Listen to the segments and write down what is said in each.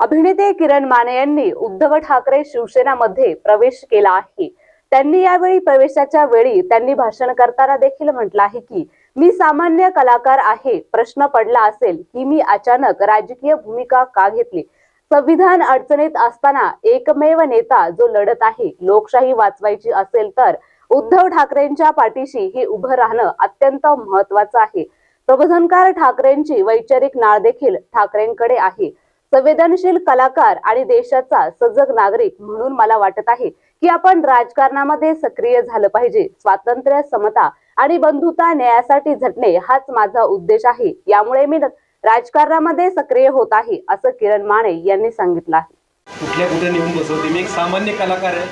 अभिनेते किरण माने यांनी उद्धव ठाकरे शिवसेनामध्ये प्रवेश केला आहे. त्यांनी यावेळी प्रवेशाच्या वेळी त्यांनी भाषण करताना देखील म्हटलं आहे की मी सामान्य कलाकार आहे प्रश्न पडला असेल की मी अचानक राजकीय भूमिका का घेतली? संविधान अडचणीत असताना एकमेव नेता जो लढत आहे लोकशाही वाचवायची असेल तर उद्धव ठाकरेंच्या पाठीशी हे उभं राहणं अत्यंत महत्वाचं आहे. प्रबोधनकार ठाकरेंची वैचारिक नाळ देखील ठाकरेंकडे आहे. संवेदनशील कलाकार आणि देशाचा सजग नागरिक म्हणून मला वाटत आहे की आपण राजकारणामध्ये सक्रिय झालं पाहिजे. स्वातंत्र्य समता आणि बंधुता न्यायासाठी झटणे हाच माझा उद्देश आहे. यामुळे मी राजकारणामध्ये सक्रिय होत आहे असं किरण माने यांनी सांगितलं आहे. कुठल्या कुठे नेऊन बसवते? मी एक सामान्य कलाकार आहे.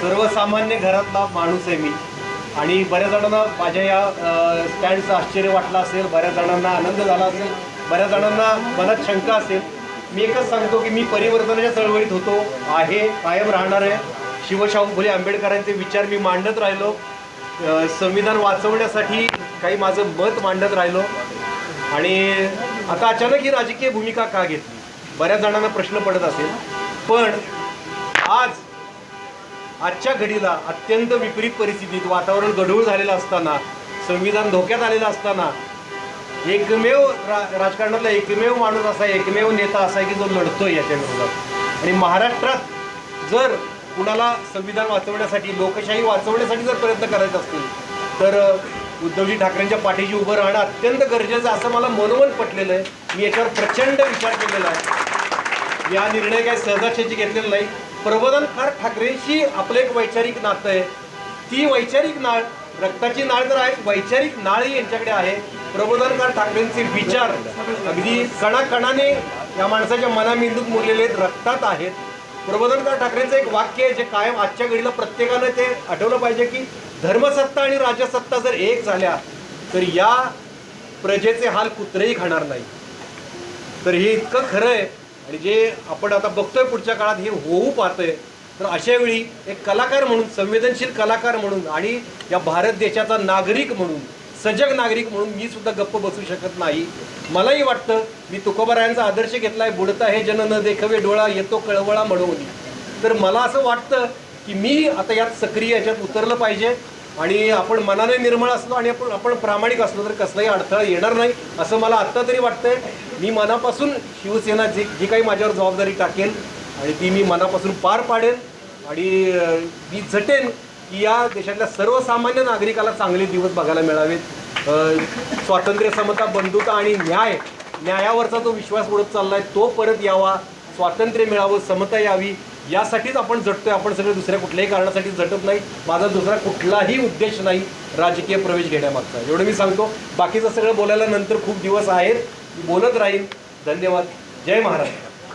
सर्वसामान्य घरातला माणूस आहे मी. आणि बऱ्याच जणांना माझ्या या स्टँडचं आश्चर्य वाटलं असेल बऱ्याच जणांना आनंद झाला असेल बऱ्याच जणांना मनात शंका असेल. मी एकच सांगतो की मी परिवर्तनाच्या चळवळीत होतो आहे कायम राहणार आहे. शिवशाहू फुले आंबेडकरांचे विचार मी मांडत राहिलो. संविधान वाचवण्यासाठी काही माझं मत मांडत राहिलो. आणि आता अचानक ही राजकीय भूमिका का घेतली? बऱ्याच जणांना प्रश्न पडत असेल. पण आज आजच्या घडीला अत्यंत विपरीत परिस्थितीत वातावरण गढूळ झालेलं असताना संविधान धोक्यात आलेलं असताना एकमेव रा राजकारणातला एकमेव माणूस असा एकमेव नेता असा आहे की जो लढतोय याच्या विरोधात. आणि महाराष्ट्रात जर कुणाला संविधान वाचवण्यासाठी लोकशाही वाचवण्यासाठी जर प्रयत्न करायचे असतील तर उद्धवजी ठाकरेंच्या पाठीशी उभं राहणं अत्यंत गरजेचं असं मला मनोमन पटलेलं आहे. मी याच्यावर प्रचंड विचार केलेला आहे. या निर्णय काय सहजाशेची घेतलेला नाही. प्रबोधन फार ठाकरेंशी आपलं एक वैचारिक नातं आहे. ती वैचारिक नाळ रक्ताची नाळ तर आहे वैचारिक नाळही यांच्याकडे आहे. प्रबोधनकार ठाकरेंचे विचार अगदी कणाकणाने या माणसाच्या मनामेंदूत मुरलेले आहेत रक्तात आहेत. प्रबोधनकार ठाकरेंचं एक वाक्य आहे जे कायम आजच्या घडीला प्रत्येकानं ते आठवलं पाहिजे की धर्मसत्ता आणि राजसत्ता जर एक झाल्या तर या प्रजेचे हाल कुत्रेही खाणार नाही. तर हे इतकं खरं आहे आणि जे आपण आता बघतोय पुढच्या काळात हे होऊ पाहतंय. तर अशावेळी एक कलाकार म्हणून संवेदनशील कलाकार म्हणून आणि या भारत देशाचा नागरिक म्हणून सजग नागरिक म्हणून मी सुद्धा गप्प बसू शकत नाही. मलाही वाटतं मी तुकोबारायांचा आदर्श घेतलाय बुडता हे जन न देखावे डोळा येतो कळवळा म्हणून. तर मला असं वाटतं की मी आता यात सक्रिय याच्यात उतरलं पाहिजे आणि आपण मनाने निर्मळ असलो आणि आपण आपण प्रामाणिक असलो तर कसलाही अडथळा येणार नाही असं मला आत्ता तरी वाटतंय. मी मनापासून शिवसेना जी जी काही माझ्यावर जबाबदारी टाकेल आणि ती मी मनापासून पार पाडेल. आणि मी झटेन की या देशातल्या सर्वसामान्य नागरिकाला चांगले दिवस बघायला मिळावेत. स्वातंत्र्य समता बंधुता आणि न्याय न्यायावरचा जो विश्वास उडत चाललाय तो परत यावा. स्वातंत्र्य मिळावं समता यावी यासाठीच आपण झटतोय. आपण सगळे दुसऱ्या कुठल्याही कारणासाठी झटत नाही. माझा दुसरा कुठलाही उद्देश नाही राजकीय प्रवेश घेण्यामागचा. एवढं मी सांगतो. बाकीचं सगळं बोलायला नंतर खूप दिवस आहेत. बोलत राहील धन्यवाद. जय महाराष्ट्र.